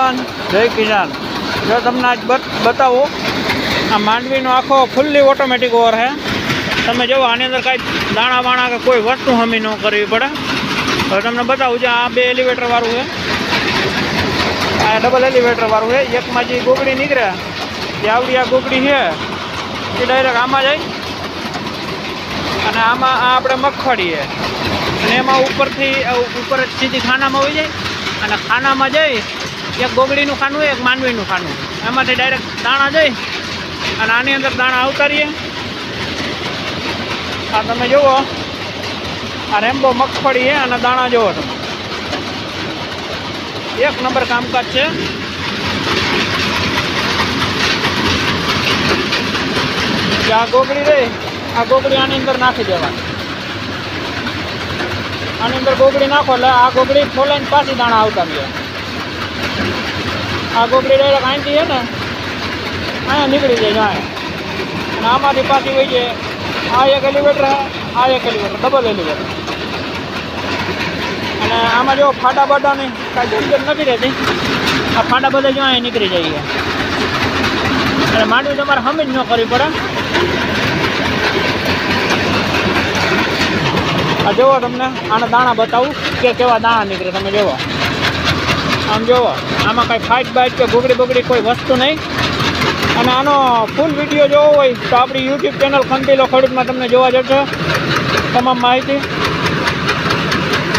જવાન જય કિસાન. જો તમને આજ બત, બતાવો, આ માંડવીનો આખો ફૂલ્લી ઓટોમેટિક ઓવર છે તમે જુઓ આની અંદર કાંઈ દાણા વાણા કે કોઈ વસ્તુ હમી ન કરવી પડે. હવે તમને બતાવું છે, આ બે એલિવેટર વાળું છે. આ ડબલ એલિવેટર વાળું છે. એકમાં જે ગોગડી નીકળે જે આવડી આ ગોગડી છે. એ ડાયરેક્ટ આમાં જાય. અને આમાં આ આપણે મગફળી છે. અને એમાં ઉપરથી ઉપર સીધી ખાનામાં હોઈ જાય. અને ખાનામાં જઈ એક ગોગડીનું ખાનું એક માનવીનું ખાનું. એમાંથી ડાયરેક્ટ દાણા જઈ અને આની અંદર દાણા ઉતારીએ. આ તમે જુઓ, આ રેમ્બો મગફળી છે અને દાણા જુઓ તમે. એક નંબર કામકાજ છે. આ ગોગડી રહી, આ ગોગડી આની અંદર નાખી દેવાની. આની અંદર ગોગડી નાખો એટલે આ ગોગડી ખોલાઈને પાછી દાણા આવતા રહે આ ગોગડી ડાયરેક્ટ આંટી છે ને, અહીંયા નીકળી જાય જાય અને આમાંથી પાછી વહી જાય. આ એક એલિવેટર આ એક એલિવેટર ડબલ એલિવેટર અને આમાં જો ફાટા બાટાની કાંઈ ઝંઝટ નથી રહેતી, આ ફાટા બધા જો અહીંયા નીકળી જાય અને માંડવી તમારે હમી જ ન કરવી પડે. આ જુઓ તમને, આના દાણા બતાવું કે કેવા દાણા નીકળે, તમે જુઓ. આમ જુઓ આમાં કાંઈ ફાઇટ બાઇટ કે ગોગડી બગડી કોઈ વસ્તુ નહીં. અને આનો ફૂલ વીડિયો જોવો હોય તો આપણી યુટ્યુબ ચેનલ ખંતીલો ખેડૂતમાં તમને જોવા જશે. તમામ માહિતી.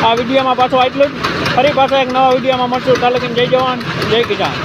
આ વિડીયોમાં પાછું આટલું જ. ફરી પાછા એક નવા વિડીયોમાં મળશું. તાલુકીને જય જવાન, જય કિસાન.